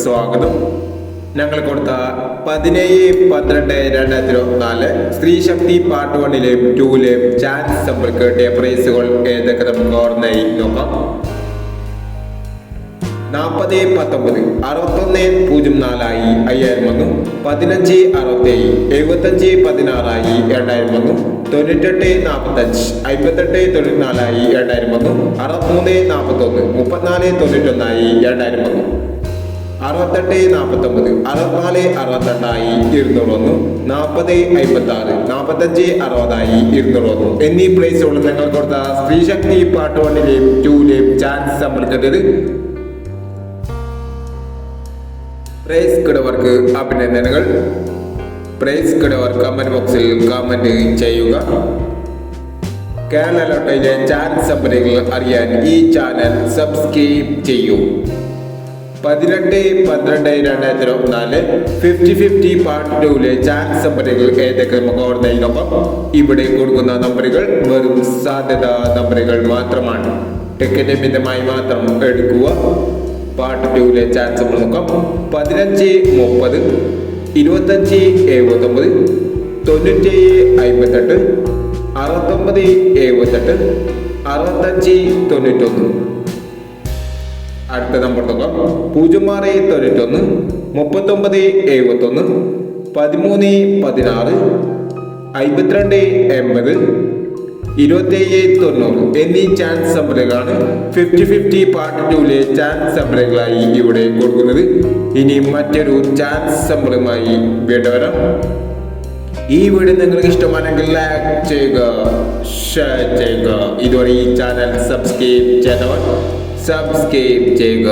സ്വാഗതം. ഞങ്ങൾ കൊടുത്ത പതിനേഴ് പന്ത്രണ്ട് രണ്ടായിരത്തി ഇരുപത്തിനാല് സ്ത്രീ ശക്തി പാർട്ട് വണ്ണിലെയും ടൂവിലെയും ചാൻസ് കിട്ടിയ പ്രൈസുകൾ ഏതൊക്കെ നമുക്ക് ഓർമ്മയായി നോക്കാം. നാൽപ്പത് പത്തൊമ്പത്. അറുപത്തൊന്ന് പൂജ്യം നാലായി അയ്യായിരം വന്നു. പതിനഞ്ച് അറുപത്തേഴ്. എഴുപത്തഞ്ച് പതിനാറായി രണ്ടായിരം വന്നു. തൊണ്ണൂറ്റെട്ട് നാൽപ്പത്തഞ്ച് അമ്പത്തെട്ട് തൊണ്ണൂറ്റിനാലായി രണ്ടായിരം വന്നു. അറുപത്തിമൂന്ന് നാൽപ്പത്തൊന്ന് മുപ്പത്തിനാല് തൊണ്ണൂറ്റൊന്നായി രണ്ടായിരം വന്നു. അറുപത്തെട്ട് നാൽപ്പത്തൊമ്പത് അറുപത്തിനാല് അറുപത്തെട്ടായി ഇരുന്നൂറ് വന്നു. നാൽപ്പത് അമ്പത്തി ആറ് നാൽപ്പത്തഞ്ച് അറുപതായി ഇരുന്നൂറ് വന്നു. എന്നീ പ്ലേസുകളിൽ ഞങ്ങൾ കൊടുത്ത സ്ത്രീശക്തി പാർട്ട് വണ്ണിലെയും ടൂവിലെയും ചാൻസ് നമ്മൾ പ്രൈസ് കിടവർക്ക് അഭിനന്ദനങ്ങൾ. പ്രൈസ് കിടവർ കമന്റ് ബോക്സിൽ കമന്റ് ചെയ്യുക. കേരള ലോട്ടയിലെ ചാൻസ് സംഭരങ്ങൾ അറിയാൻ ഈ ചാനൽ സബ്സ്ക്രൈബ് ചെയ്യൂ. പതിനെട്ട് പന്ത്രണ്ട് രണ്ടായിരത്തി ഇരുപത്തിനാല് ഫിഫ്റ്റി ഫിഫ്റ്റി പാർട്ട് ടൂവിലെ ചാൻസ് നമ്പറുകൾ ഏതൊക്കെ നമുക്ക് ഓർമ്മയിലൊപ്പം ഇവിടെ കൊടുക്കുന്ന നമ്പറുകൾ വെറും സാധ്യത നമ്പറുകൾ മാത്രമാണ്. ടിക്കറ്റ് മിതമായി മാത്രം എടുക്കുക. പാർട്ട് ടൂവിലെ ചാൻസ് നമ്മൾ നോക്കാം. പതിനഞ്ച് മുപ്പത് ഇരുപത്തഞ്ച് എഴുപത്തൊമ്പത് തൊണ്ണൂറ്റേഴ് അമ്പത്തെട്ട് അറുപത്തൊമ്പത് എഴുപത്തെട്ട് അറുപത്തഞ്ച് തൊണ്ണൂറ്റൊന്ന്. അടുത്ത നമ്പർ നോക്കാം. പൂജ്യം ആറ് തൊണ്ണൂറ്റൊന്ന് മുപ്പത്തൊമ്പത് എഴുപത്തൊന്ന് പതിമൂന്ന് പതിനാറ് അമ്പത്തിരണ്ട് എൺപത് ഇരുപത്തേഴ് തൊണ്ണൂറ് എന്നീ ചാൻസ് നമ്പറുകളാണ് ഫിഫ്റ്റി ഫിഫ്റ്റി പാർട്ട് ടൂവിലെ ചാൻസ് നമ്പറുകളായി ഇവിടെ കൊടുക്കുന്നത്. ഇനി മറ്റൊരു ചാൻസ് നമ്പറുമായി വീണ്ടും വരാം. ഈ വീഡിയോ നിങ്ങൾക്ക് ഇഷ്ടമാണെങ്കിൽ ലൈക്ക് ചെയ്യുക ഷെയർ ചെയ്യുക. ഇതുവരെ ഈ ചാനൽ സബ്സ്ക്രൈബ് ചെയ്തവർ സബ്സ്ക്രൈബ് ചെയ്യുക.